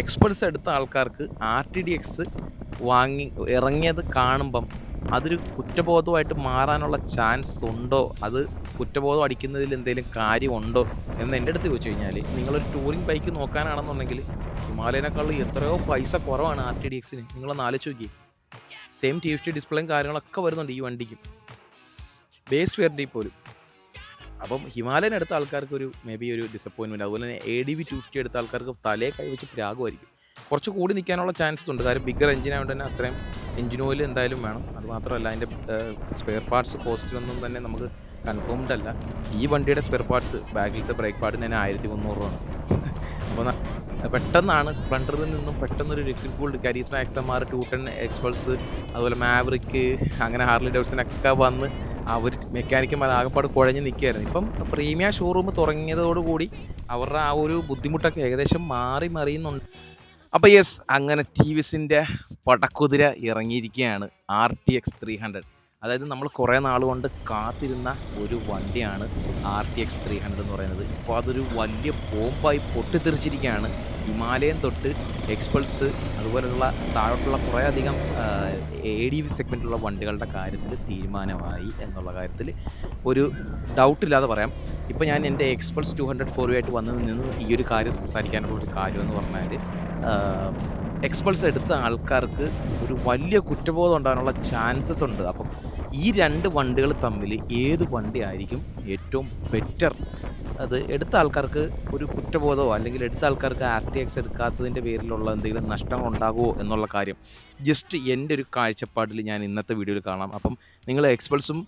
Experts എടുത്ത ആൾക്കാർക്ക് R T D X വാങ്ങി ഇറങ്ങിയത് കാണുമ്പം അതൊരു കുറ്റബോധമായിട്ട് മാറാനുള്ള ചാൻസ് ഉണ്ടോ? അത് കുറ്റബോധം അടിക്കുന്നതിൽ എന്തെങ്കിലും കാര്യമുണ്ടോ? എന്ന് എന്റെ അടുത്ത് ചോദിച്ചു കഴിഞ്ഞാൽ നിങ്ങളൊരു ടൂറിംഗ് ബൈക്ക് നോക്കാനാണെന്നുണ്ടെങ്കിൽ ഹിമാലയനേക്കാൾ എത്രയോ പൈസ കുറവാണ് ആർ ടി ഡി എക്സിന് നിങ്ങളൊന്ന് ആലോചിച്ച് നോക്കി സെയിം ടി എഫ് ടി ഡിസ്പ്ലേയും കാര്യങ്ങളൊക്കെ വരുന്നുണ്ട് ഈ വണ്ടിക്കും. ബേസ് വേറിന്റെ പോലും. അപ്പം ഹിമാലയൻ എടുത്ത ആൾക്കാർക്ക് ഒരു മേ ബി ഒരു ഡിസപ്പോയിൻമെന്റ് അതുപോലെ തന്നെ A D V two fifty എടുത്ത ആൾക്കാർക്ക് തലേ കൈ വെച്ച് കുറച്ച് കൂടി നിൽക്കാനുള്ള ചാൻസസ് ഉണ്ട്. കാര്യം ബിഗർ എഞ്ചിനായതുകൊണ്ട് തന്നെ അത്രയും എഞ്ചിൻ ഓയിൽ എന്തായാലും വേണം. അതുമാത്രമല്ല അതിന്റെ സ്പെയർ പാർട്സ് കോസ്റ്റിലൊന്നും തന്നെ നമുക്ക് കൺഫേംഡ് അല്ല. ഈ വണ്ടിയുടെ സ്പെയർ പാർട്സ് ബാക്കിലത്തെ ബ്രേക്ക് പാർട്ടിന് തന്നെ ആയിരത്തി മുന്നൂറ് രൂപ അപ്പോൾ പെട്ടെന്നാണ് സ്പ്ലണ്ടറിൽ നിന്നും പെട്ടെന്നൊരു liquid cooled M R two ten Xpulse അതുപോലെ മാവറിക്ക് അങ്ങനെ ഹാർലി ഡേവിഡ്സനൊക്കെ വന്ന് അവർ മെക്കാനിക്കുമാർ ആകെപ്പാട് കുഴഞ്ഞ് നിൽക്കുകയായിരുന്നു ഇപ്പം പ്രീമിയ ഷോറൂം തുടങ്ങിയതോടുകൂടി അവരുടെ ആ ഒരു ബുദ്ധിമുട്ടൊക്കെ ഏകദേശം മാറി മറിയുന്നുണ്ട്. അപ്പോൾ യെസ് അങ്ങനെ ടി വിസിന്റെ പടക്കുതിര ഇറങ്ങിയിരിക്കുകയാണ് R T X three hundred അതായത് നമ്മൾ കുറേ നാൾ കൊണ്ട് കാത്തിരുന്ന ഒരു വണ്ടിയാണ് R T X three hundred എന്ന് പറയുന്നത്. ഇപ്പോൾ അതൊരു വലിയ ബോംബായി പൊട്ടിത്തെറിച്ചിരിക്കുകയാണ്. ഹിമാലയൻ തൊട്ട് എക്സ്പൾസ് അതുപോലെയുള്ള താഴോട്ടുള്ള കുറേ അധികം എ ഡി വി സെഗ്മെന്റുള്ള വണ്ടികളുടെ കാര്യത്തിൽ തീരുമാനമായി എന്നുള്ള കാര്യത്തിൽ ഒരു ഡൗട്ടില്ലാതെ പറയാം. ഇപ്പോൾ ഞാൻ എന്റെ എക്സ്പൾസ് ടു ഹൺഡ്രഡ് ഫോർ ആയിട്ട് വന്ന് നിന്ന് ഈ ഒരു കാര്യം സംസാരിക്കാനുള്ള ഒരു കാര്യം എന്ന് പറഞ്ഞാൽ എക്സ്പൾസ് എടുത്ത ആൾക്കാർക്ക് ഒരു വലിയ കുറ്റബോധം ഉണ്ടാകാനുള്ള ചാൻസസ് ഉണ്ട്. അപ്പം ഈ രണ്ട് വണ്ടികൾ തമ്മിൽ ഏത് വണ്ടി ആയിരിക്കും ഏറ്റവും ബെറ്റർ അത് എടുത്ത ആൾക്കാർക്ക് ഒരു കുറ്റബോധമോ അല്ലെങ്കിൽ എടുത്ത ആൾക്കാർക്ക് ആർ ടി എക്സ് എടുക്കാത്തതിന്റെ പേരിലുള്ള എന്തെങ്കിലും നഷ്ടങ്ങൾ ഉണ്ടാകുമോ എന്നുള്ള കാര്യം ജസ്റ്റ് എന്റെ ഒരു കാഴ്ചപ്പാടിൽ ഞാൻ ഇന്നത്തെ വീഡിയോയിൽ കാണാം. അപ്പം നിങ്ങൾ എക്സ്പൾസും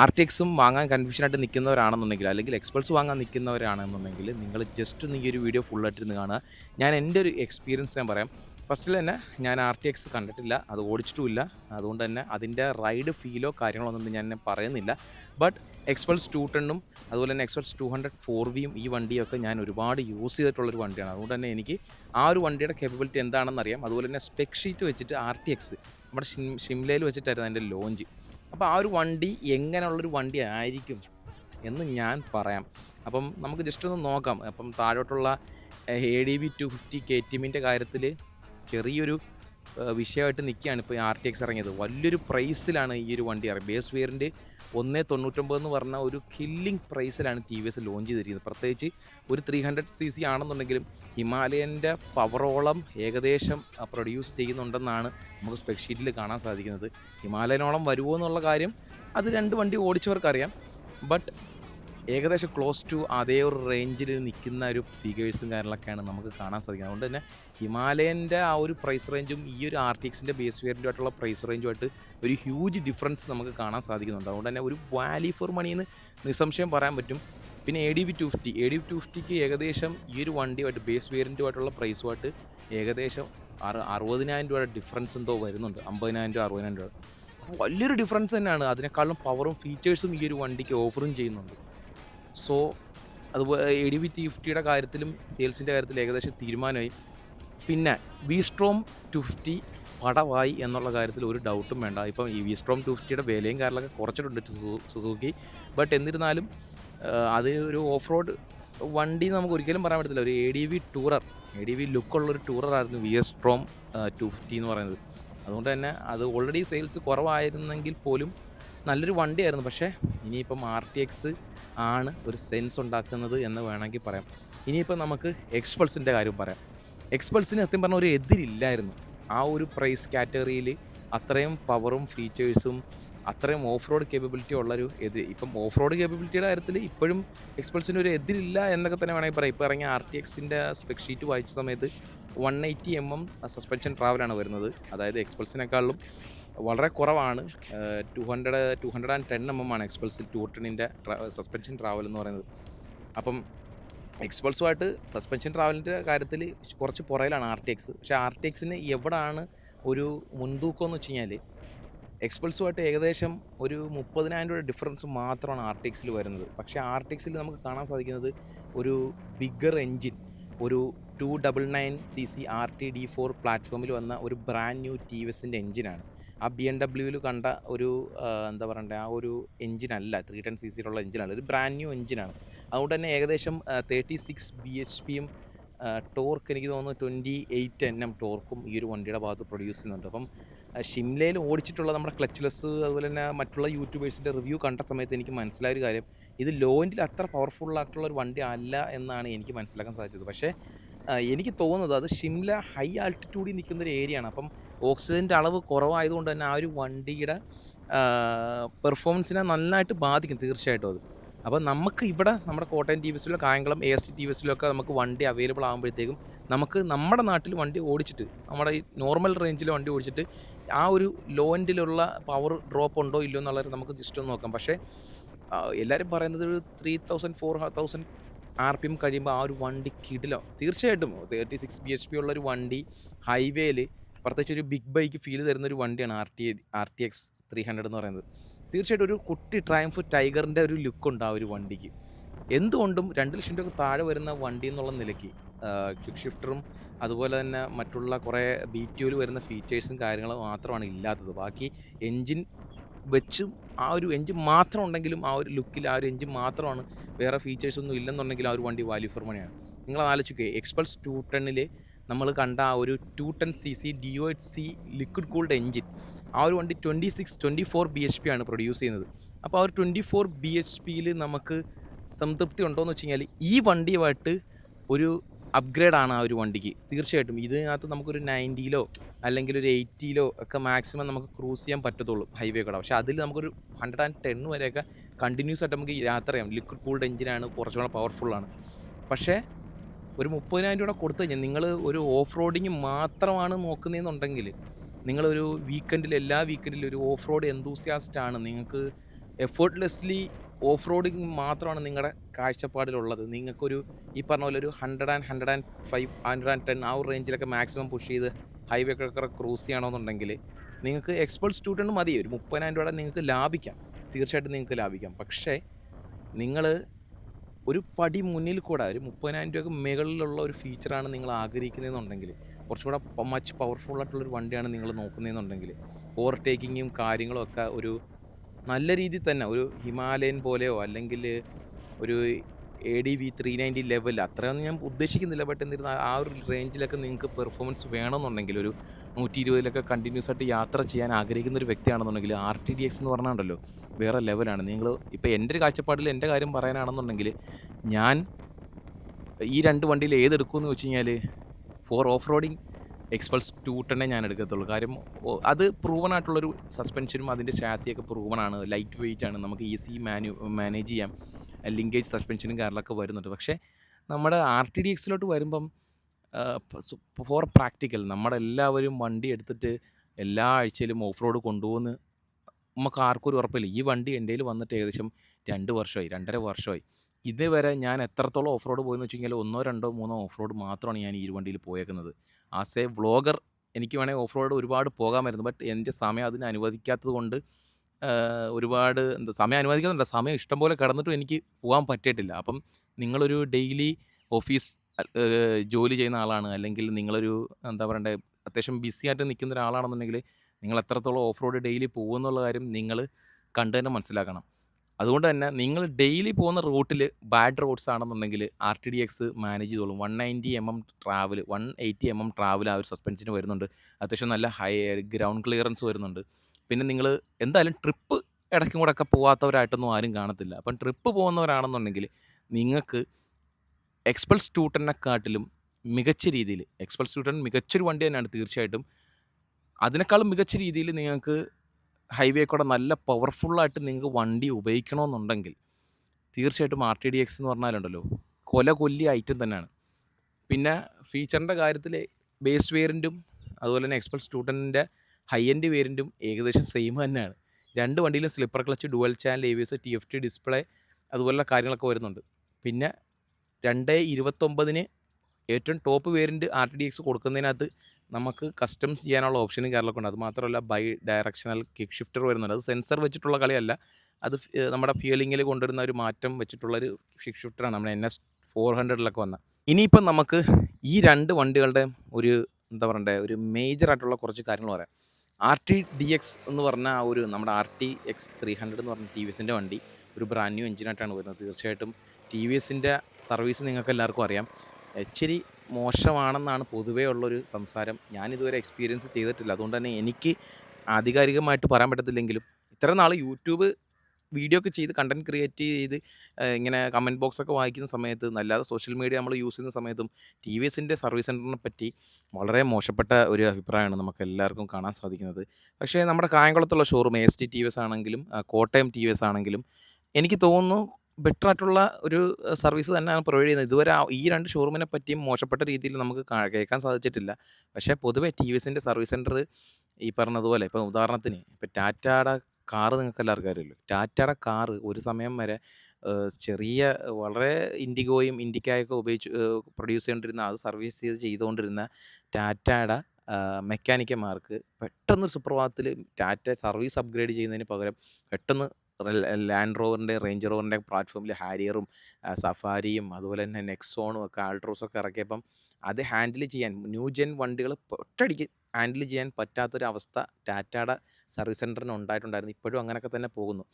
ആർ ടി എക്സും വാങ്ങാൻ കൺഫ്യൂഷനായിട്ട് നിൽക്കുന്നവരാണെന്നുണ്ടെങ്കിൽ അല്ലെങ്കിൽ എക്സ്പൾസ് വാങ്ങാൻ നിൽക്കുന്നവരാണെന്നുണ്ടെങ്കിൽ നിങ്ങൾ ജസ്റ്റ് ഒന്ന് ഈ ഒരു വീഡിയോ ഫുള്ളായിട്ടിരുന്ന് കാണുക. ഞാൻ എന്റെ ഒരു എക്സ്പീരിയൻസ് ഞാൻ പറയാം. ഫസ്റ്റിൽ തന്നെ ഞാൻ ആർ ടി എക്സ് കണ്ടിട്ടില്ല അത് ഓടിച്ചിട്ടുമില്ല. അതുകൊണ്ട് തന്നെ അതിന്റെ റൈഡ് ഫീലോ കാര്യങ്ങളോ ഒന്നും ഞാൻ പറയുന്നില്ല. ബട്ട് എക്സ്പൾസ് ടു ടെണ്ണും അതുപോലെ തന്നെ എക്സ്പൾസ് ടു ഹൺഡ്രഡ് ഫോർ വിയും ഈ വണ്ടിയൊക്കെ ഞാൻ ഒരുപാട് യൂസ് ചെയ്തിട്ടുള്ളൊരു വണ്ടിയാണ്. അതുകൊണ്ട് തന്നെ എനിക്ക് ആ ഒരു വണ്ടിയുടെ കേപ്പബിലിറ്റി എന്താണെന്ന് അറിയാം അതുപോലെ തന്നെ സ്പെക് ഷീറ്റ് വെച്ചിട്ട് ആർ ടി എക്സ് നമ്മുടെ ഷിം ഷിംലയിൽ വെച്ചിട്ടായിരുന്നു അതിന്റെ ലോഞ്ച് അപ്പോൾ ആ ഒരു വണ്ടി എങ്ങനെയുള്ളൊരു വണ്ടി ആയിരിക്കും എന്ന് ഞാൻ പറയാം. അപ്പം നമുക്ക് ജസ്റ്റ് ഒന്ന് നോക്കാം. അപ്പം താഴോട്ടുള്ള A D V two fifty K T കാര്യത്തിൽ ചെറിയൊരു വിഷയമായിട്ട് നിൽക്കുകയാണ് ഇപ്പോൾ ആർ ടി എക്സ് ഇറങ്ങിയത്. വലിയൊരു പ്രൈസിലാണ് ഈ ഒരു വണ്ടി ഇറങ്ങി ബേസ് വെയറിന്റെ ഒന്നേ തൊണ്ണൂറ്റൊമ്പത് എന്ന് പറഞ്ഞ ഒരു കില്ലിംഗ് പ്രൈസിലാണ് ടി വി എസ് ലോഞ്ച് ചെയ്തിരിക്കുന്നത്. പ്രത്യേകിച്ച് ഒരു ത്രീ ഹൺഡ്രഡ് സി സി ആണെന്നുണ്ടെങ്കിലും ഹിമാലയന്റെ പവറോളം ഏകദേശം പ്രൊഡ്യൂസ് ചെയ്യുന്നുണ്ടെന്നാണ് നമുക്ക് സ്പെക്ഷീറ്റിൽ കാണാൻ സാധിക്കുന്നത്. ഹിമാലയനോളം വരുമോ എന്നുള്ള കാര്യം അത് രണ്ട് വണ്ടി ഓടിച്ചവർക്കറിയാം. ബട്ട് ഏകദേശം ക്ലോസ് ടു അതേ ഒരു റേഞ്ചിൽ നിൽക്കുന്ന ഒരു ഫിഗേഴ്സും കാര്യങ്ങളൊക്കെയാണ് നമുക്ക് കാണാൻ സാധിക്കുന്നത്. അതുകൊണ്ട് തന്നെ ഹിമാലയന്റെ ആ ഒരു പ്രൈസ് റേഞ്ചും ഈ ഒരു ആർ ടി എക്സിന്റെ ബേസ് വേരിന്റുമായിട്ടുള്ള പ്രൈസ് റേഞ്ചുമായിട്ട് ഒരു ഹ്യൂജ് ഡിഫറൻസ് നമുക്ക് കാണാൻ സാധിക്കുന്നുണ്ട്. അതുകൊണ്ട് തന്നെ ഒരു വാലി ഫോർ മണിന്ന് നിസ്സംശയം പറയാൻ പറ്റും. പിന്നെ A D V two fifty A D two ഫിഫ്റ്റിക്ക് ഏകദേശം ഈ ഒരു വണ്ടിയുമായിട്ട് ബേസ് വേരിയന്റുമായിട്ടുള്ള പ്രൈസുമായിട്ട് ഏകദേശം അറു അറുപതിനായിരം രൂപയുടെ ഡിഫറൻസ് എന്തോ വരുന്നുണ്ട്. അമ്പതിനായിരം രൂപ അറുപതിനായിരം രൂപ. വലിയൊരു ഡിഫറൻസ് തന്നെയാണ്. അതിനേക്കാളും പവറും ഫീച്ചേഴ്സും ഈ ഒരു വണ്ടിക്ക് ഓഫറും ചെയ്യുന്നുണ്ട്. സോ അതുപോലെ എ ഡി വി ഫിഫ്റ്റിയുടെ കാര്യത്തിലും സെയിൽസിന്റെ കാര്യത്തിലും ഏകദേശം തീരുമാനമായി. പിന്നെ വി സ്ട്രോം ടു ഫിഫ്റ്റി പടവായി എന്നുള്ള കാര്യത്തിൽ ഒരു ഡൗട്ടും വേണ്ട. ഇപ്പം ഈ വി സ്ട്രോം ടു ഫിഫ്റ്റിയുടെ വിലയും കാര്യങ്ങളൊക്കെ കുറച്ചിട്ടുണ്ട് സുസു- സുസുക്കി ബട്ട് എന്നിരുന്നാലും അത് ഒരു ഓഫ് റോഡ് വണ്ടി നമുക്ക് ഒരിക്കലും പറയാൻ പറ്റത്തില്ല. ഒരു A D V tourer A D V ലുക്കുള്ളൊരു ടൂററായിരുന്നു V S Strom two fifty എന്ന് പറയുന്നത്. അതുകൊണ്ട് തന്നെ അത് ഓൾറെഡി സെയിൽസ് കുറവായിരുന്നെങ്കിൽ പോലും നല്ലൊരു വണ്ടിയായിരുന്നു. പക്ഷേ ഇനിയിപ്പം ആർ ടി എക്സ് ആണ് ഒരു സെൻസ് ഉണ്ടാക്കുന്നത് എന്ന് വേണമെങ്കിൽ പറയാം. ഇനിയിപ്പം നമുക്ക് എക്സ്പൾസിന്റെ കാര്യം പറയാം. എക്സ്പൾസിന് സത്യം പറഞ്ഞ ഒരു എതിരില്ലായിരുന്നു ആ ഒരു പ്രൈസ് കാറ്റഗറിയിൽ അത്രയും പവറും ഫീച്ചേഴ്സും അത്രയും ഓഫ് റോഡ് കേപ്പബിലിറ്റി ഉള്ളൊരു എതിർ ഇപ്പം ഓഫ് റോഡ് കേപ്പബിലിറ്റിയുടെ കാര്യത്തിൽ ഇപ്പോഴും എക്സ്പൾസിന് ഒരു എതിരില്ല എന്നൊക്കെ തന്നെ വേണമെങ്കിൽ പറയാം. ഇപ്പോൾ ഇറങ്ങിയ ആർ ടി എക്സിന്റെ സ്പെക് ഷീറ്റ് വായിച്ച സമയത്ത് one eighty M M suspension ട്രാവലാണ് വരുന്നത്. അതായത് എക്സ്പൾസിനേക്കാളും വളരെ കുറവാണ്. Two hundred two hundred and ten M M ആണ് എക്സ്പൾസ് ടു ടെണ്ണിന്റെ സസ്പെൻഷൻ ട്രാവൽ എന്ന് പറയുന്നത്. അപ്പം എക്സ്പൾസുമായിട്ട് സസ്പെൻഷൻ ട്രാവലിന്റെ കാര്യത്തിൽ കുറച്ച് പുറയിലാണ് ആർ ടി എക്സ് പക്ഷേ ആർ ടി എക്സിന് എവിടാണ് ഒരു മുൻതൂക്കം എന്ന് വെച്ച് കഴിഞ്ഞാൽ എക്സ്പൾസുമായിട്ട് ഏകദേശം ഒരു മുപ്പതിനായിരം രൂപ ഡിഫറൻസ് മാത്രമാണ് ആർ ടി എക്സിൽ വരുന്നത്. പക്ഷേ ആർ ടി എക്സിൽ നമുക്ക് കാണാൻ സാധിക്കുന്നത് ഒരു ബിഗ്ഗർ എൻജിൻ ഒരു two double nine C C R T D four പ്ലാറ്റ്ഫോമിൽ വന്ന ഒരു ബ്രാൻഡ് ന്യൂ ടി വി എസിന്റെ എഞ്ചിനാണ് ആ ബി എം ഡബ്ല്യൂവിൽ കണ്ട ഒരു എന്താ പറയണ്ടേ ആ ഒരു എഞ്ചിനല്ല ത്രീ ടെൻ സി സിയിലുള്ള എഞ്ചിനല്ല ഒരു ബ്രാൻഡ് ന്യൂ എഞ്ചിനാണ് അതുകൊണ്ട് തന്നെ ഏകദേശം തേർട്ടി സിക്സ് ബി എച്ച് പിയും ടോർക്ക് എനിക്ക് തോന്നുന്നു ട്വന്റി എയ്റ്റ് എൻ എം ടോർക്കും ഈ ഒരു വണ്ടിയുടെ ഭാഗത്ത് പ്രൊഡ്യൂസ് ചെയ്യുന്നുണ്ട്. അപ്പം ഷിംലയിൽ ഓടിച്ചിട്ടുള്ള നമ്മുടെ ക്ലച്ച്ലെസ് അതുപോലെ തന്നെ മറ്റുള്ള യൂട്യൂബേഴ്സിന്റെ റിവ്യൂ കണ്ട സമയത്ത് എനിക്ക് മനസ്സിലായ ഒരു കാര്യം ഇത് ലോ എൻഡിൽ അത്ര പവർഫുൾ ആയിട്ടുള്ള ഒരു വണ്ടി അല്ല എന്നാണ് എനിക്ക് മനസ്സിലാക്കാൻ സാധിച്ചത്. പക്ഷേ എനിക്ക് തോന്നുന്നത് അത് ഷിംല ഹൈ ആൾട്ടിറ്റ്യൂഡിൽ നിൽക്കുന്ന ഒരു ഏരിയയാണ്. അപ്പം ഓക്സിജന്റെ അളവ് കുറവായതുകൊണ്ട് തന്നെ ആ ഒരു വണ്ടിയുടെ പെർഫോമൻസിനെ നന്നായിട്ട് ബാധിക്കും തീർച്ചയായിട്ടും അത്. അപ്പോൾ നമുക്ക് ഇവിടെ നമ്മുടെ Kottayam T V എസിലോ Kayamkulam A S T T വിസിലൊക്കെ നമുക്ക് വണ്ടി അവൈലബിൾ ആകുമ്പോഴത്തേക്കും നമുക്ക് നമ്മുടെ നാട്ടിൽ വണ്ടി ഓടിച്ചിട്ട് നമ്മുടെ ഈ നോർമൽ റേഞ്ചിൽ വണ്ടി ഓടിച്ചിട്ട് ആ ഒരു ലോ എൻഡിലുള്ള പവർ ഡ്രോപ്പ് ഉണ്ടോ ഇല്ലയോ എന്നുള്ളത് നമുക്ക് ജസ്റ്റ് ഒന്ന് നോക്കാം. പക്ഷേ എല്ലാവരും പറയുന്നത് ഒരു three thousand four thousand R P M കഴിയുമ്പോൾ ആ ഒരു വണ്ടി കിടിലോ. തീർച്ചയായിട്ടും thirty six B H P ഉള്ള ഒരു വണ്ടി ഹൈവേയിൽ പ്രത്യേകിച്ച് ഒരു ബിഗ് ബൈക്ക് ഫീൽ തരുന്ന ഒരു വണ്ടിയാണ് R T R T X three hundred എന്ന് പറയുന്നത്. തീർച്ചയായിട്ടും ഒരു കുട്ടി ട്രയംഫ് ടൈഗറിന്റെ ഒരു ലുക്കുണ്ട് ആ ഒരു വണ്ടിക്ക്. എന്തുകൊണ്ടും രണ്ട് ലക്ഷം രൂപ താഴെ വരുന്ന വണ്ടി എന്നുള്ള നിലയ്ക്ക് ക്വിക്ക് ഷിഫ്റ്ററും അതുപോലെ തന്നെ മറ്റുള്ള കുറേ ബി ടി ഒയിൽ വരുന്ന ഫീച്ചേഴ്സും കാര്യങ്ങളും മാത്രമാണ് ഇല്ലാത്തത്. ബാക്കി എൻജിൻ വെച്ചും ആ ഒരു എഞ്ചിൻ മാത്രം ഉണ്ടെങ്കിലും ആ ഒരു ലുക്കിൽ ആ ഒരു എഞ്ചിൻ മാത്രമാണ് വേറെ ഫീച്ചേഴ്സ് ഒന്നും ഇല്ലെന്നുണ്ടെങ്കിൽ ആ ഒരു വണ്ടി വാല്യൂ ഫോർ മണിയാണ് നിങ്ങൾ ആലോചിക്കുക എക്സ്പൾസ് ടു ടെണ്ണിൽ നമ്മൾ കണ്ട ആ ഒരു two ten C C D O H C liquid cooled engine ആ ഒരു വണ്ടി twenty six twenty four B H P ആണ് പ്രൊഡ്യൂസ് ചെയ്യുന്നത്. അപ്പോൾ ആ ഒരു ട്വന്റി ഫോർ ബി എച്ച് പിയിൽ നമുക്ക് സംതൃപ്തി ഉണ്ടോ എന്ന് വെച്ച് കഴിഞ്ഞാൽ ഈ വണ്ടിയുമായിട്ട് ഒരു അപ്ഗ്രേഡ് ആണ് ആ ഒരു വണ്ടിക്ക്. തീർച്ചയായിട്ടും. ഇതിനകത്ത് നമുക്കൊരു നയന്റിയിലോ അല്ലെങ്കിൽ ഒരു എയ്റ്റിയിലോ ഒക്കെ മാക്സിമം നമുക്ക് ക്രൂസ് ചെയ്യാൻ പറ്റത്തുള്ളൂ ഹൈവേ കൂടെ പക്ഷേ അതിൽ നമുക്കൊരു ഹൺഡ്രഡ് ആൻഡ് ടെൻ വരെയൊക്കെ കണ്ടിന്യൂസ് ആയിട്ട് നമുക്ക് യാത്ര ചെയ്യാം ലിക്വിഡ് കൂൾഡ് എഞ്ചിനാണ് കുറച്ചുകൂടെ പവർഫുള്ളാണ് പക്ഷേ ഒരു മുപ്പതിനായിരം രൂപ കൊടുത്തു കഴിഞ്ഞാൽ നിങ്ങൾ ഒരു ഓഫ് റോഡിങ് മാത്രമാണ് നോക്കുന്നതെന്നുണ്ടെങ്കിൽ നിങ്ങളൊരു വീക്കെൻഡിൽ എല്ലാ വീക്കെൻഡിലും ഒരു ഓഫ് റോഡ് എന്തൂസിയാസ്റ്റ് ആണ്. നിങ്ങൾക്ക് എഫേർട്ട്ലെസ്ലി ഓഫ് റോഡിങ് മാത്രമാണ് നിങ്ങളുടെ കാഴ്ചപ്പാടിലുള്ളത്. നിങ്ങൾക്കൊരു ഈ പറഞ്ഞ പോലെ ഒരു hundred and hundred and five hundred and ten ആ ഒരു റേഞ്ചിലൊക്കെ മാക്സിമം പുഷ് ചെയ്ത് ഹൈവേ ഒക്കെ ക്രൂസ് ചെയ്യണമെന്നുണ്ടെങ്കിൽ നിങ്ങൾക്ക് എക്സ്പേർട്ട് സ്റ്റുഡന്റ് മതി. ഒരു മുപ്പതിനായിരം രൂപയുടെ നിങ്ങൾക്ക് ലാഭിക്കാം. തീർച്ചയായിട്ടും നിങ്ങൾക്ക് ലാഭിക്കാം. പക്ഷേ നിങ്ങൾ ഒരു പടി മുന്നിൽ കൂടെ ഒരു മുപ്പതിനായിരം രൂപയ്ക്ക് മുകളിലുള്ള ഒരു ഫീച്ചറാണ് നിങ്ങൾ ആഗ്രഹിക്കുന്നതെന്നുണ്ടെങ്കിൽ കുറച്ചുകൂടെ മച്ച് പവർഫുൾ ആയിട്ടുള്ളൊരു വണ്ടിയാണ് നിങ്ങൾ നോക്കുന്നതെന്നുണ്ടെങ്കിൽ ഓവർടേക്കിങ്ങും കാര്യങ്ങളും ഒക്കെ ഒരു നല്ല രീതിയിൽ തന്നെ. ഒരു ഹിമാലയൻ പോലെയോ അല്ലെങ്കിൽ ഒരു A D V three ninety level അത്രയൊന്നും ഞാൻ ഉദ്ദേശിക്കുന്നില്ല. ബട്ട് എന്നിരുന്നാൽ ആ ഒരു റേഞ്ചിലൊക്കെ നിങ്ങൾക്ക് പെർഫോമൻസ് വേണമെന്നുണ്ടെങ്കിൽ ഒരു നൂറ്റി ഇരുപതിലൊക്കെ കണ്ടിന്യൂസ് ആയിട്ട് യാത്ര ചെയ്യാൻ ആഗ്രഹിക്കുന്ന ഒരു വ്യക്തിയാണെന്നുണ്ടെങ്കിൽ ആർ ടി ഡി എക്സ് എന്ന് പറഞ്ഞാണ്ടല്ലോ വേറെ ലെവലാണ് നിങ്ങൾ ഇപ്പോൾ എന്റെ ഒരു കാഴ്ചപ്പാടിൽ എന്റെ കാര്യം പറയാനാണെന്നുണ്ടെങ്കിൽ ഞാൻ ഈ രണ്ട് വണ്ടിയിൽ ഏതെടുക്കുമെന്ന് വെച്ച് കഴിഞ്ഞാൽ for off roading Xpulse two ടെണ്ണേ ഞാൻ എടുക്കത്തുള്ളൂ. കാര്യം അത് പ്രൂവൺ ആയിട്ടുള്ളൊരു സസ്പെൻഷനും അതിന്റെ ഷാസിയൊക്കെ പ്രൂവൺ ആണ്. ലൈറ്റ് വെയിറ്റ് ആണ്. നമുക്ക് ഈസി മാനു മാനേജ് ചെയ്യാം. ലിങ്കേജ് സസ്പെൻഷനും കാര്യങ്ങളൊക്കെ വരുന്നുണ്ട്. പക്ഷേ നമ്മുടെ ആർ ടി ഡി എക്സിലോട്ട് വരുമ്പം ഫോർ പ്രാക്ടിക്കൽ നമ്മുടെ എല്ലാവരും വണ്ടി എടുത്തിട്ട് എല്ലാ ആഴ്ചയിലും ഓഫ് റോഡ് കൊണ്ടുപോകുന്ന നമുക്ക് ആർക്കും ഒരു ഉറപ്പില്ല. ഈ വണ്ടി എന്റെ വന്നിട്ട് ഏകദേശം രണ്ട് വർഷമായി രണ്ടര വർഷമായി. ഇതുവരെ ഞാൻ എത്രത്തോളം ഓഫ് റോഡ് പോയെന്ന് വെച്ച് കഴിഞ്ഞാൽ ഒന്നോ രണ്ടോ മൂന്നോ ഓഫ് റോഡ് മാത്രമാണ് ഞാൻ ഈ വണ്ടിയിൽ പോയേക്കുന്നത്. ആസ് എ വ്ളോഗർ എനിക്ക് വേണമെങ്കിൽ ഓഫ് റോഡ് ഒരുപാട് പോകാമായിരുന്നു. ബട്ട് എന്റെ സമയം അതിന് അനുവദിക്കാത്തത് കൊണ്ട് ഒരുപാട് എന്താ സമയം അനുവദിക്കുന്നുണ്ട് സമയം ഇഷ്ടംപോലെ കിടന്നിട്ടും എനിക്ക് പോകാൻ പറ്റിയിട്ടില്ല. അപ്പം നിങ്ങളൊരു ഡെയിലി ഓഫീസ് ജോലി ചെയ്യുന്ന ആളാണ് അല്ലെങ്കിൽ നിങ്ങളൊരു എന്താ പറയണ്ടേ അത്യാവശ്യം ബിസി ആയിട്ട് നിൽക്കുന്ന ഒരാളാണെന്നുണ്ടെങ്കിൽ നിങ്ങൾ എത്രത്തോളം ഓഫ് റോഡ് ഡെയിലി പോകുമെന്നുള്ള കാര്യം നിങ്ങൾ കണ്ടു തന്നെ മനസ്സിലാക്കണം. അതുകൊണ്ട് തന്നെ നിങ്ങൾ ഡെയിലി പോകുന്ന റൂട്ടിൽ ബാഡ് റോഡ്സ് ആണെന്നുണ്ടെങ്കിൽ R T D X manage ചെയ്തോളും. One ninety M M travel one eighty M M travel ആ ഒരു സസ്പെൻഷന് വരുന്നുണ്ട്. അത്യാവശ്യം നല്ല ഹൈ ഗ്രൗണ്ട് ക്ലിയറൻസ് വരുന്നുണ്ട്. പിന്നെ നിങ്ങൾ എന്തായാലും ട്രിപ്പ് ഇടയ്ക്കും കൂടെ ഒക്കെ പോകാത്തവരായിട്ടൊന്നും ആരും കാണത്തില്ല. അപ്പം ട്രിപ്പ് പോകുന്നവരാണെന്നുണ്ടെങ്കിൽ നിങ്ങൾക്ക് എക്സ്പെൽസ് സ്റ്റുട്ടനെക്കാട്ടിലും മികച്ച രീതിയിൽ എക്സ്പൾസ് ടൂട്ടൻ മികച്ചൊരു വണ്ടി തന്നെയാണ് തീർച്ചയായിട്ടും. അതിനേക്കാളും മികച്ച രീതിയിൽ നിങ്ങൾക്ക് ഹൈവേ കൂടെ നല്ല പവർഫുള്ളായിട്ട് നിങ്ങൾക്ക് വണ്ടി ഉപയോഗിക്കണമെന്നുണ്ടെങ്കിൽ തീർച്ചയായിട്ടും ആർ ടി ഡി എക്സ് എന്ന് പറഞ്ഞാലുണ്ടല്ലോ കൊല കൊല്ലി ഐറ്റം തന്നെയാണ്. പിന്നെ ഫീച്ചറിന്റെ കാര്യത്തിൽ ബേസ് വേരിന്റും അതുപോലെ തന്നെ എക്സ്പൾ സ്റ്റുഡന്റിന്റെ ഹൈ എൻഡ് വേരിന്റും ഏകദേശം സെയിം തന്നെയാണ്. രണ്ട് വണ്ടിയിലും slipper clutch dual channel A B S T F T display അതുപോലുള്ള കാര്യങ്ങളൊക്കെ വരുന്നുണ്ട്. പിന്നെ രണ്ട് ഇരുപത്തൊമ്പതിന് ഏറ്റവും top variant R T D X കൊടുക്കുന്നതിനകത്ത് നമുക്ക് കസ്റ്റംസ് ചെയ്യാനുള്ള ഓപ്ഷനും കേരളക്കുണ്ട് അത് മാത്രമല്ല ബൈ ഡയറക്ഷണൽ കിക്ക് ഷിഫ്റ്റർ വരുന്നുണ്ട്. അത് സെൻസർ വെച്ചിട്ടുള്ള കളിയല്ല. അത് നമ്മുടെ ഫ്യൂലിങ്ങിൽ കൊണ്ടുവരുന്ന ഒരു മാറ്റം വെച്ചിട്ടുള്ള ഒരു കിക്ക് ഷിഫ്റ്ററാണ് നമ്മുടെ എൻ എസ് ഫോർ ഹൺഡ്രഡിലൊക്കെ വന്ന. ഇനിയിപ്പം നമുക്ക് ഈ രണ്ട് വണ്ടികളുടെ ഒരു എന്താ പറയണ്ടേ ഒരു മേജർ ആയിട്ടുള്ള കുറച്ച് കാര്യങ്ങൾ പറയാം. ആർ ടി ഡി എക്സ് എന്ന് പറഞ്ഞ ആ ഒരു നമ്മുടെ R T X three hundred എന്ന് പറഞ്ഞ ടി വി എസിന്റെ വണ്ടി ഒരു ബ്രാൻഡ് ന്യൂ എഞ്ചിനായിട്ടാണ് വരുന്നത്. തീർച്ചയായിട്ടും ടി വി എസിന്റെ സർവീസ് നിങ്ങൾക്ക് എല്ലാവർക്കും അറിയാം. ഇച്ചിരി മോശമാണെന്നാണ് പൊതുവേ ഉള്ളൊരു സംസാരം. ഞാനിതുവരെ എക്സ്പീരിയൻസ് ചെയ്തിട്ടില്ല. അതുകൊണ്ട് തന്നെ എനിക്ക് ആധികാരികമായിട്ട് പറയാൻ പറ്റത്തില്ലെങ്കിലും ഇത്ര നാൾ യൂട്യൂബ് വീഡിയോ ഒക്കെ ചെയ്ത് കണ്ടന്റ് ക്രിയേറ്റ് ചെയ്ത് ഇങ്ങനെ കമന്റ് ബോക്സ് ഒക്കെ വായിക്കുന്ന സമയത്ത് അല്ലാതെ സോഷ്യൽ മീഡിയ നമ്മൾ യൂസ് ചെയ്യുന്ന സമയത്തും ടി വി എസിന്റെ സർവീസ് സെന്ററിനെ പറ്റി വളരെ മോശപ്പെട്ട ഒരു അഭിപ്രായമാണ് നമുക്ക് എല്ലാവർക്കും കാണാൻ സാധിക്കുന്നത്. പക്ഷേ നമ്മുടെ കായംകുളത്തുള്ള showroom S T T V S ആണെങ്കിലും കോട്ടയം ടി വി എസ് ആണെങ്കിലും എനിക്ക് തോന്നുന്നു ബെറ്റർ ആയിട്ടുള്ള ഒരു സർവീസ് തന്നെയാണ് പ്രൊവൈഡ് ചെയ്യുന്നത്. ഇതുവരെ ഈ രണ്ട് ഷോറൂമിനെ പറ്റിയും മോശപ്പെട്ട രീതിയിൽ നമുക്ക് കേൾക്കാൻ സാധിച്ചിട്ടില്ല. പക്ഷേ പൊതുവേ ടി വി എസിന്റെ സർവീസ് സെന്റർ ഈ പറഞ്ഞതുപോലെ ഇപ്പം ഉദാഹരണത്തിന് ഇപ്പം ടാറ്റയുടെ കാറ് നിങ്ങൾക്ക് എല്ലാവർക്കും അറിയില്ലോ ടാറ്റയുടെ കാറ് ഒരു സമയം വരെ ചെറിയ വളരെ ഇൻഡിഗോയും ഇൻഡിക്കയൊക്കെ ഉപയോഗിച്ച് പ്രൊഡ്യൂസ് ചെയ്തുകൊണ്ടിരുന്ന അത് സർവീസ് ചെയ്ത് ചെയ്തുകൊണ്ടിരുന്ന ടാറ്റയുടെ മെക്കാനിക്കന്മാർക്ക് പെട്ടെന്ന് സുപ്രഭാതത്തിൽ ടാറ്റ സർവീസ് അപ്ഗ്രേഡ് ചെയ്യുന്നതിന് പകരം പെട്ടെന്ന് ലാൻഡ് റോവറിന്റെ റേഞ്ച് റോവറിന്റെ പ്ലാറ്റ്ഫോമിൽ ഹാരിയറും സഫാരിയും അതുപോലെ തന്നെ നെക്സോണും ഒക്കെ ആൾട്രോസും ഒക്കെ ഇറക്കിയപ്പം അത് ഹാൻഡിൽ ചെയ്യാൻ ന്യൂ ജെൻ വണ്ടികൾ ഒറ്റടിക്ക് ഹാൻഡിൽ ചെയ്യാൻ പറ്റാത്തൊരവസ്ഥ ടാറ്റയുടെ സർവീസ് സെന്ററിന് ഉണ്ടായിട്ടുണ്ടായിരുന്നു. ഇപ്പോഴും അങ്ങനെയൊക്കെ തന്നെ പോകുന്നു.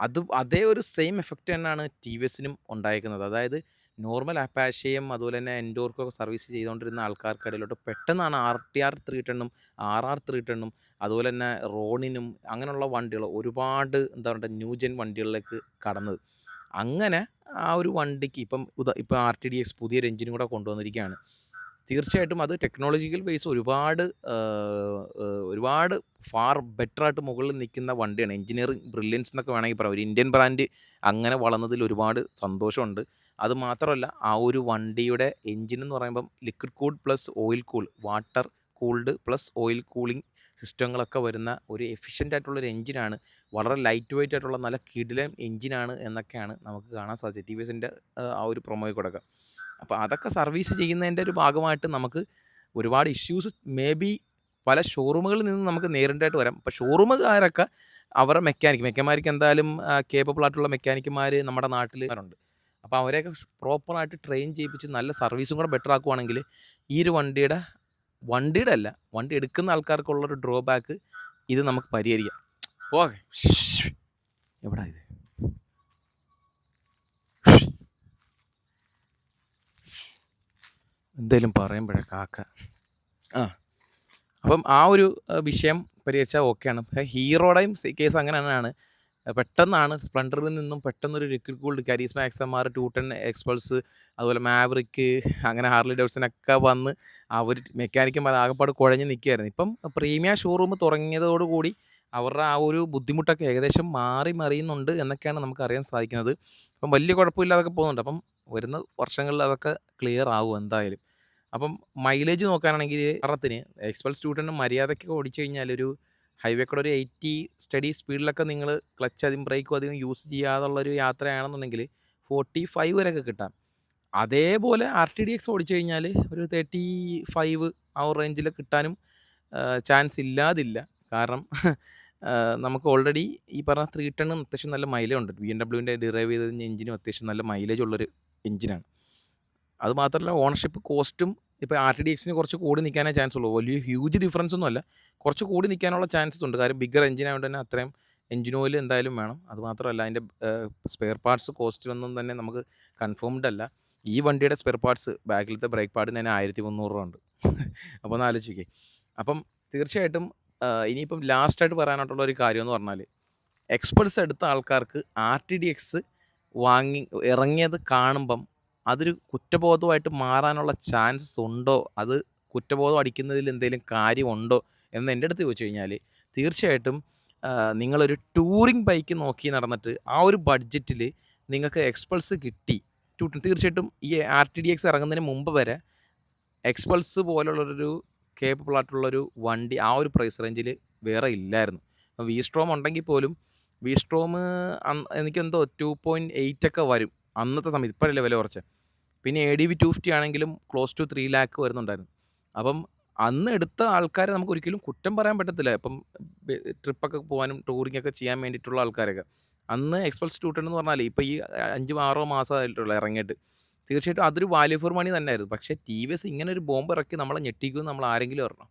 അത് അതേ ഒരു സെയിം എഫക്റ്റ് തന്നെയാണ് ടി വി എസിനും ഉണ്ടായിരിക്കുന്നത് അതായത് നോർമൽ അപ്പാഷയും അതുപോലെ തന്നെ എൻഡോർക്കും ഒക്കെ സർവീസ് ചെയ്തുകൊണ്ടിരുന്ന ആൾക്കാർക്കിടയിലോട്ട് പെട്ടെന്നാണ് ആർ ടി ആർ 310ഉം ആർ ആർ 310ഉം അതുപോലെ തന്നെ റോണിനും അങ്ങനെയുള്ള വണ്ടികൾ ഒരുപാട് എന്താ പറയുക ന്യൂ ജെൻ വണ്ടികളിലേക്ക് കടന്നത്. അങ്ങനെ ആ ഒരു വണ്ടിക്ക് ഇപ്പം ഇപ്പം ആർ ടി ഡി എക്സ് പുതിയൊരു എഞ്ചിനും കൂടെ കൊണ്ടുവന്നിരിക്കുകയാണ്. തീർച്ചയായിട്ടും അത് ടെക്നോളജിക്കൽ ബേസ് ഒരുപാട് ഒരുപാട് ഫാർ ബെറ്റർ ആയിട്ട് മുകളിൽ നിൽക്കുന്ന വണ്ടിയാണ്. എഞ്ചിനീയറിംഗ് ബ്രില്യൻസ് എന്നൊക്കെ വേണമെങ്കിൽ പറയാം. ഒരു ഇന്ത്യൻ ബ്രാൻഡ് അങ്ങനെ വളർന്നതിൽ ഒരുപാട് സന്തോഷമുണ്ട്. അത് മാത്രമല്ല ആ ഒരു വണ്ടിയുടെ എഞ്ചിൻ എന്ന് പറയുമ്പം liquid cool plus oil cool water cooled plus oil cooling സിസ്റ്റങ്ങളൊക്കെ വരുന്ന ഒരു എഫിഷ്യന്റ് ആയിട്ടുള്ള ഒരു എഞ്ചിനാണ്. വളരെ ലൈറ്റ് വെയിറ്റ് ആയിട്ടുള്ള നല്ല കിഡിലം എഞ്ചിനാണ് എന്നൊക്കെയാണ് നമുക്ക് കാണാൻ സാധിച്ചത്. ടി വി എസിന്റെ ആ ഒരു പ്രൊമോയിൽ കൂടെയൊക്കെ. അപ്പോൾ അതൊക്കെ സർവീസ് ചെയ്യുന്നതിന്റെ ഒരു ഭാഗമായിട്ട് നമുക്ക് ഒരുപാട് ഇഷ്യൂസ് മേ ബി പല ഷോറൂമുകളിൽ നിന്ന് നമുക്ക് നേരിടേണ്ടതായിട്ട് വരാം. അപ്പോൾ ഷോറൂമുകാരൊക്കെ അവരുടെ മെക്കാനിക് മെക്കാനിക്ക് എന്തായാലും കേപ്പബിൾ ആയിട്ടുള്ള മെക്കാനിക്കുമാർ നമ്മുടെ നാട്ടിൽ ഉണ്ട്. അപ്പോൾ അവരെയൊക്കെ പ്രോപ്പറായിട്ട് ട്രെയിൻ ചെയ്യിപ്പിച്ച് നല്ല സർവീസും കൂടെ ബെറ്റർ ആക്കുവാണെങ്കിൽ ഈ ഒരു വണ്ടിയുടെ വണ്ടിയുടെ അല്ല വണ്ടി എടുക്കുന്ന ആൾക്കാർക്കുള്ളൊരു ഡ്രോബാക്ക് ഇത് നമുക്ക് പരിഹരിക്കാം. ഓക്കെ എവിടാ ഇത്? എന്തേലും പറയുമ്പോഴേ കാക്ക. ആ. അപ്പം ആ ഒരു വിഷയം പരിഹരിച്ചാൽ ഓക്കെയാണ്. ഹീറോയുടെയും സെ കേസ് അങ്ങനെ തന്നെയാണ്. പെട്ടെന്നാണ് സ്പ്ലണ്ടറിൽ നിന്നും പെട്ടെന്നൊരു liquid cooled Karizma X M R two ten Xpulse അതുപോലെ മാവറിക്ക് അങ്ങനെ ഹാർലി ഡോസിനൊക്കെ വന്ന് അവർ മെക്കാനിക്കന്മാർ ആകെപ്പാട് കുഴഞ്ഞ് നിൽക്കുകയായിരുന്നു. ഇപ്പം പ്രീമിയ ഷോറൂം തുടങ്ങിയതോടുകൂടി അവരുടെ ആ ഒരു ബുദ്ധിമുട്ടൊക്കെ ഏകദേശം മാറി മറിയുന്നുണ്ട് എന്നൊക്കെയാണ് നമുക്ക് അറിയാൻ സാധിക്കുന്നത്. ഇപ്പം വലിയ കുഴപ്പമില്ലാതൊക്കെ പോകുന്നുണ്ട്. അപ്പം വരുന്ന വർഷങ്ങളിൽ അതൊക്കെ ക്ലിയർ ആകും എന്തായാലും. അപ്പം മൈലേജ് നോക്കാനാണെങ്കിൽ അറത്തിന് എക്സ്പൾസ് 210 മര്യാദയ്ക്ക് ഓടിച്ചു കഴിഞ്ഞാൽ ഒരു ഹൈവേ കൂടെ ഒരു 80 സ്റ്റഡി സ്പീഡിലൊക്കെ നിങ്ങൾ ക്ലച്ച് അധികം ബ്രേക്കും അധികം യൂസ് ചെയ്യാതുള്ളൊരു യാത്രയാണെന്നുണ്ടെങ്കിൽ 45 വരെയൊക്കെ കിട്ടാം. അതേപോലെ ആർ ടി ഡി എക്സ് ഓടിച്ചു കഴിഞ്ഞാൽ ഒരു 35 ആ ഒരു റേഞ്ചിൽ കിട്ടാനും ചാൻസ് ഇല്ലാതില്ല. കാരണം നമുക്ക് ഓൾറെഡി ഈ പറഞ്ഞ 310 അത്യാവശ്യം നല്ല മൈലേജ് ഉണ്ട്. ബി എം ഡബ്ല്യുവിന്റെ ഡിറൈവ് ചെയ്ത എഞ്ചിനും അത്യാവശ്യം നല്ല മൈലേജ് ഉള്ളൊരു എഞ്ചിനാണ്. അതുമാത്രമല്ല ഓണർഷിപ്പ് കോസ്റ്റും ഇപ്പോൾ ആർ ടി ഡി എക്സിന് കുറച്ച് കൂടി നിൽക്കാനേ ചാൻസ് ഉള്ളൂ. വലിയ ഹ്യൂജ് ഡിഫറൻസ് ഒന്നുമല്ല. കുറച്ച് കൂടി നിൽക്കാനുള്ള ചാൻസസ് ഉണ്ട്. കാര്യം ബിഗർ എഞ്ചിൻ ആയതുകൊണ്ട് തന്നെ അത്രയും എഞ്ചിൻ ഓയിൽ എന്തായാലും വേണം. അതുമാത്രമല്ല അതിന്റെ സ്പെയർ പാർട്സ് കോസ്റ്റിലൊന്നും തന്നെ നമുക്ക് കൺഫേംഡ് അല്ല. ഈ വണ്ടിയുടെ സ്പെയർ പാർട്സ് ബാക്കിലത്തെ ബ്രേക്ക് പാഡിന് തന്നെ 1300 രൂപ ഉണ്ട്. അപ്പോൾ ഒന്ന് ആലോചിക്കേ അപ്പം തീർച്ചയായിട്ടും ഇനിയിപ്പം ലാസ്റ്റായിട്ട് പറയാനായിട്ടുള്ള ഒരു കാര്യം എന്ന് പറഞ്ഞാൽ എക്സ്പെർട്സ് എടുത്ത ആൾക്കാർക്ക് ആർ ടി ഡി എക്സ് വാങ്ങി ഇറങ്ങിയത് കാണുമ്പം അതൊരു കുറ്റബോധമായിട്ട് മാറാനുള്ള ചാൻസസ് ഉണ്ടോ? അത് കുറ്റബോധം അടിക്കുന്നതിൽ എന്തെങ്കിലും കാര്യമുണ്ടോ? എന്ന് എന്റെ അടുത്ത് ചോദിച്ചു കഴിഞ്ഞാൽ തീർച്ചയായിട്ടും നിങ്ങളൊരു ടൂറിംഗ് ബൈക്ക് നോക്കി നടന്നിട്ട് ആ ഒരു ബഡ്ജറ്റിൽ നിങ്ങൾക്ക് എക്സ്പൾസ് കിട്ടി. തീർച്ചയായിട്ടും ഈ ആർ ടി ഡി എക്സ് ഇറങ്ങുന്നതിന് മുമ്പ് വരെ എക്സ്പൾസ് പോലുള്ളൊരു കേപ്പബിൾ ആയിട്ടുള്ളൊരു വണ്ടി ആ ഒരു പ്രൈസ് റേഞ്ചിൽ വേറെ ഇല്ലായിരുന്നു. വി സ്ട്രോം ഉണ്ടെങ്കിൽ പോലും വി സ്ട്രോം എനിക്കെന്തോ ടു പോയിന്റ് എയ്റ്റ് ഒക്കെ വരും. അന്നത്തെ സമയത്ത്. ഇപ്പോഴല്ലേ വില കുറച്ച് പിന്നെ എ ഡി വി 250 ആണെങ്കിലും ക്ലോസ് ടു ത്രീ ലാക്ക് വരുന്നുണ്ടായിരുന്നു. അപ്പം അന്ന് എടുത്ത ആൾക്കാരെ നമുക്ക് ഒരിക്കലും കുറ്റം പറയാൻ പറ്റത്തില്ല. ഇപ്പം ട്രിപ്പൊക്കെ പോകാനും ടൂറിംഗ് ഒക്കെ ചെയ്യാൻ വേണ്ടിയിട്ടുള്ള ആൾക്കാരൊക്കെ. അന്ന് എക്സ്പൾസ് 210 എന്ന് പറഞ്ഞാൽ ഇപ്പോൾ ഈ അഞ്ചും ആറോ മാസമായിട്ടുള്ള ഇറങ്ങിയിട്ട്. തീർച്ചയായിട്ടും അതൊരു വാല്യൂ ഫോർ മണി തന്നെയായിരുന്നു. പക്ഷേ ടി വി എസ് ഇങ്ങനെ ഒരു ബോംബ് ഇറക്കി നമ്മളെ ഞെട്ടിക്കുമെന്ന് നമ്മൾ ആരെങ്കിലും അറിയണം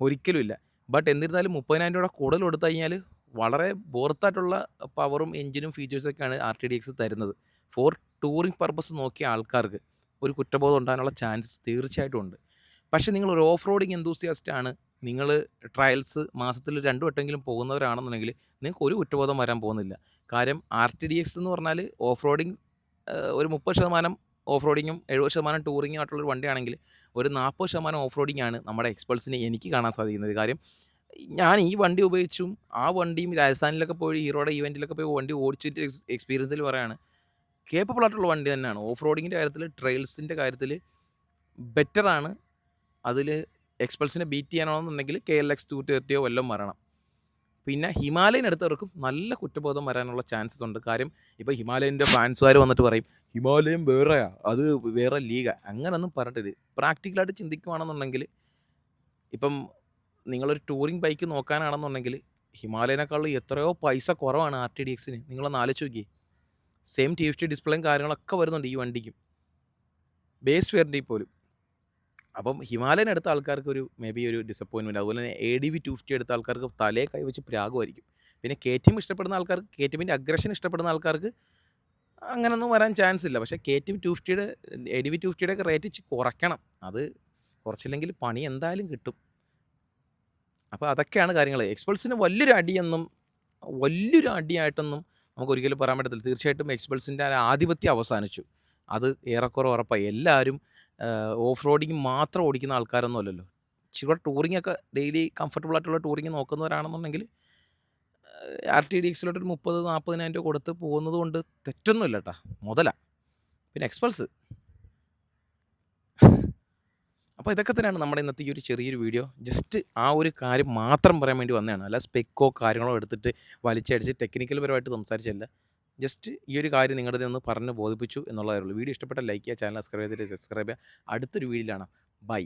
ഒരിക്കലും ഇല്ല. ബട്ട് എന്നിരുന്നാലും മുപ്പതിനായിരം രൂപ കൂടുതൽ കൊടുത്തു കഴിഞ്ഞാൽ വളരെ ബോർത്തായിട്ടുള്ള പവറും എഞ്ചിനും ഫീച്ചേഴ്സൊക്കെയാണ് ആർ ടി ഡി എക്സ് തരുന്നത്. ഫോർ ടൂറിംഗ് പർപ്പസ് നോക്കിയ ആൾക്കാർക്ക്. ഒരു കുറ്റബോധം ഉണ്ടാകാനുള്ള ചാൻസ് തീർച്ചയായിട്ടും ഉണ്ട് പക്ഷേ നിങ്ങൾ ഒരു ഓഫ് റോഡിങ് എന്തൂസിയാസ്റ്റ് ആണ് നിങ്ങൾ ട്രയൽസ് മാസത്തിൽ രണ്ടു വട്ടമെങ്കിലും പോകുന്നവരാണെന്നുണ്ടെങ്കിൽ നിങ്ങൾക്ക് ഒരു കുറ്റബോധം വരാൻ പോകുന്നില്ല കാര്യം ആർ ടി ഡി എക്സ് എന്ന് പറഞ്ഞാൽ ഓഫ് റോഡിങ് ഒരു മുപ്പത് ശതമാനം ഓഫ് റോഡിങ്ങും എഴുപത് ശതമാനം ടൂറിങ്ങും ആയിട്ടുള്ളൊരു വണ്ടിയാണെങ്കിൽ ഒരു നാൽപ്പത് ശതമാനം ഓഫ് റോഡിംഗ് ആണ് നമ്മുടെ എക്സ്പേർട്സിനെ എനിക്ക് കാണാൻ സാധിക്കുന്നത് കാര്യം ഞാൻ ഈ വണ്ടി ഉപയോഗിച്ചും ആ വണ്ടിയും രാജസ്ഥാനിലൊക്കെ പോയി ഹീറോയുടെ ഇവന്റിലൊക്കെ പോയി വണ്ടി ഓടിച്ചിട്ട് എക്സ് എക്സ്പീരിയൻസിൽ പറയാണ് കേപ്പബിൾ ആയിട്ടുള്ള വണ്ടി തന്നെയാണ്. ഓഫ് റോഡിങ്ങിന്റെ കാര്യത്തിൽ ട്രെയിൽസിന്റെ കാര്യത്തിൽ ബെറ്ററാണ് അതിൽ എക്സ്പൾസിനെ ബീറ്റ് ചെയ്യാനാണെന്നുണ്ടെങ്കിൽ കെ എൽ എക്സ് ടു തേർട്ടിയോ വല്ലതും വരണം. പിന്നെ ഹിമാലയൻ എടുത്തവർക്കും നല്ല കുറ്റബോധം വരാനുള്ള ചാൻസസ് ഉണ്ട്. കാര്യം ഇപ്പോൾ ഹിമാലയന്റെ ഫാൻസുകാർ വന്നിട്ട് പറയും ഹിമാലയം വേറെയാ അത് വേറെ ലീഗ. അങ്ങനൊന്നും പറഞ്ഞിട്ടില്ല. പ്രാക്ടിക്കലായിട്ട് ചിന്തിക്കുകയാണെന്നുണ്ടെങ്കിൽ ഇപ്പം നിങ്ങളൊരു ടൂറിംഗ് ബൈക്ക് നോക്കാനാണെന്നുണ്ടെങ്കിൽ ഹിമാലയനേക്കാളും എത്രയോ പൈസ കുറവാണ് ആർ ടി ഡി എക്സിന്. നിങ്ങളൊന്ന് ആലോചിച്ച് നോക്കിയേ. സെയിം ടി എഫ് ടി ഡിസ്പ്ലേയും കാര്യങ്ങളൊക്കെ വരുന്നുണ്ട് ഈ വണ്ടിക്കും. ബേസ് വേറിന്റെ പോലും. അപ്പം ഹിമാലയൻ എടുത്ത ആൾക്കാർക്ക് ഒരു മേ ബി ഒരു ഡിസപ്പോയിൻമെന്റ് അതുപോലെ തന്നെ A D V two fifty എടുത്ത ആൾക്കാർക്ക് തലേ കൈവച്ച് പ്രാഗമായിരിക്കും. പിന്നെ കെ ടി എം ഇഷ്ടപ്പെടുന്ന ആൾക്കാർക്ക് കെ ടി എമ്മിന്റെ അഗ്രഷൻ ഇഷ്ടപ്പെടുന്ന ആൾക്കാർക്ക് അങ്ങനൊന്നും വരാൻ ചാൻസ് ഇല്ല. പക്ഷേ കെ ടി എം ടു ഫിഫ്റ്റിയുടെ എ ഡി വി ടു ഫിഫ്റ്റിയുടെ ഒക്കെ റേറ്റ് കുറയ്ക്കണം. അത് കുറച്ചില്ലെങ്കിൽ പണി എന്തായാലും കിട്ടും. അപ്പോൾ അതൊക്കെയാണ് കാര്യങ്ങൾ എക്സ്പൾസിന് വലിയൊരു അടിയെന്നും വലിയൊരു അടിയായിട്ടൊന്നും നമുക്ക് ഒരിക്കലും പറയാൻ പറ്റത്തില്ല. തീർച്ചയായിട്ടും എക്സ്പൾസിന്റെ ആധിപത്യം അവസാനിച്ചു. അത് ഏറെക്കുറെ ഉറപ്പായി. എല്ലാവരും ഓഫ് റോഡിങ് മാത്രം ഓടിക്കുന്ന ആൾക്കാരൊന്നും അല്ലല്ലോ. ഇച്ചിരി ടൂറിംഗ് ഒക്കെ ഡെയിലി കംഫർട്ടബിൾ ആയിട്ടുള്ള ടൂറിങ് നോക്കുന്നവരാണെന്നുണ്ടെങ്കിൽ ആർ ടി ഡി എക്സിലോട്ട് ഒരു മുപ്പത് നാൽപ്പതിനായിരം രൂപ കൊടുത്ത് പോകുന്നത് കൊണ്ട് തെറ്റൊന്നുമില്ല കേട്ടോ മുതല. പിന്നെ എക്സ്പൾസ് അപ്പോൾ ഇതൊക്കെ തന്നെയാണ് നമ്മുടെ ഇന്നത്തെ ഈ ഒരു ചെറിയൊരു വീഡിയോ. ജസ്റ്റ് ആ ഒരു കാര്യം മാത്രം പറയാൻ വേണ്ടി വന്നതാണ്. അല്ല സ്പെക്കോ കാര്യങ്ങളോ എടുത്തിട്ട് വലിച്ചടിച്ച് ടെക്നിക്കൽ പരമായിട്ട് സംസാരിച്ചല്ല ജസ്റ്റ് ഈ ഒരു കാര്യം നിങ്ങളുടെ നിന്ന് പറഞ്ഞ് ബോധിപ്പിച്ചു എന്നുള്ളതേ ഉള്ളൂ. വീഡിയോ ഇഷ്ടപ്പെട്ട ലൈക്ക് ചെയ്യുക ചാനൽ സബ്സ്ക്രൈബ് ചെയ്തിട്ട് സബ്സ്ക്രൈബ് ചെയ്യുക. അടുത്തൊരു വീഡിയോയിലാണ്. ബൈ